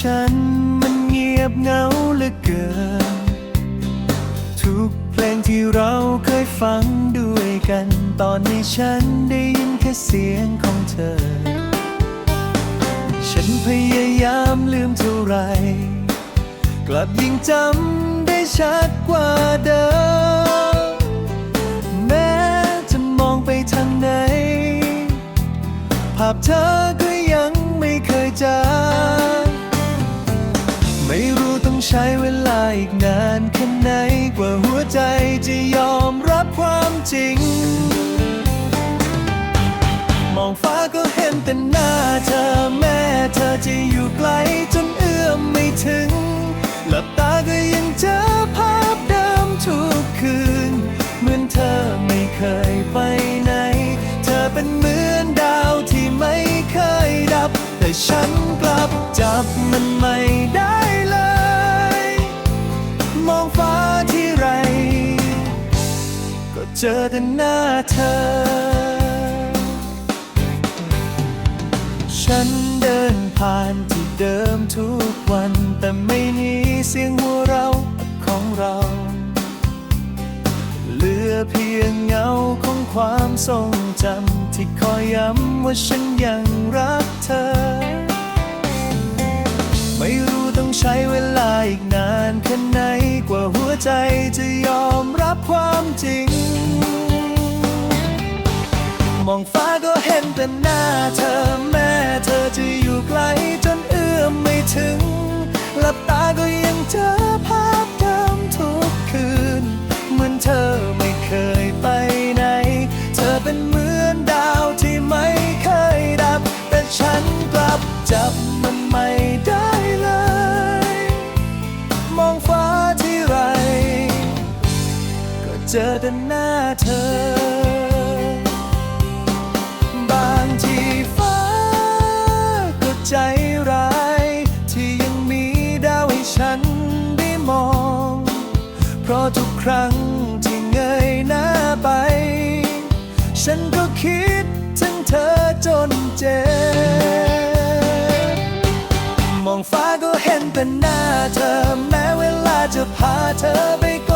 ฉันมันเงียบเหงาเหลือเกิน ทุกเพลงที่เราเคยฟังด้วยกัน ตอนนี้ฉันได้ยินแค่เสียงของเธอ ฉันพยายามลืมเท่าไร กลับยิ่งจำได้ชัดกว่าเดิม แม้จะมองไปทางไหน ภาพเธอก็ยังไม่เคยจาง ต้องใช้เวลาอีกนานแค่ไหนกว่าหัวใจจะยอมรับความจริง มองฟ้าก็เห็นแต่หน้าเธอแม้เธอจะอยู่ไกลจนเอื้อมไม่ถึง หลับตาก็ยังเจอภาพเดิมทุกคืน เหมือนเธอไม่เคยไปไหน เธอเป็นเหมือนดาวที่ไม่เคยดับ แต่ฉันกลับจับมันไม่ได้ เจอแต่หน้าเธอ ฉันเดินผ่านที่เดิมทุกวัน แต่ไม่หนีเสียงหัวเราะของเรา เหลือเพียงเงาของความทรงจำที่คอยย้ำว่าฉันยังรักเธอ ไม่รู้ต้องใช้เวลาอีกนานแค่ไหนกว่าหัวใจจะยอมรับความจริง องฟ้าก็เห็นแต่หน้าเธอแม้เธอจะอยู่ไกลจนเอื้อมไม่ถึงหลับตาก็ยังเจอภาพเดิมทุกคืน เหมือนเธอไม่เคยไปไหน เธอเป็นเหมือนดาวที่ไม่เคยดับ แต่ฉันกลับจับมันไม่ได้เลย มองฟ้าที่ไร ก็เจอแต่หน้าเธอ ร้ายที่ยังมีดาวให้ฉันได้มอง เพราะทุกครั้งที่เงยหน้าไป ฉันก็คิดถึงเธอจนเจ็บ มองฟ้าก็เห็นแต่หน้าเธอแม้เวลาจะพาเธอไปไกล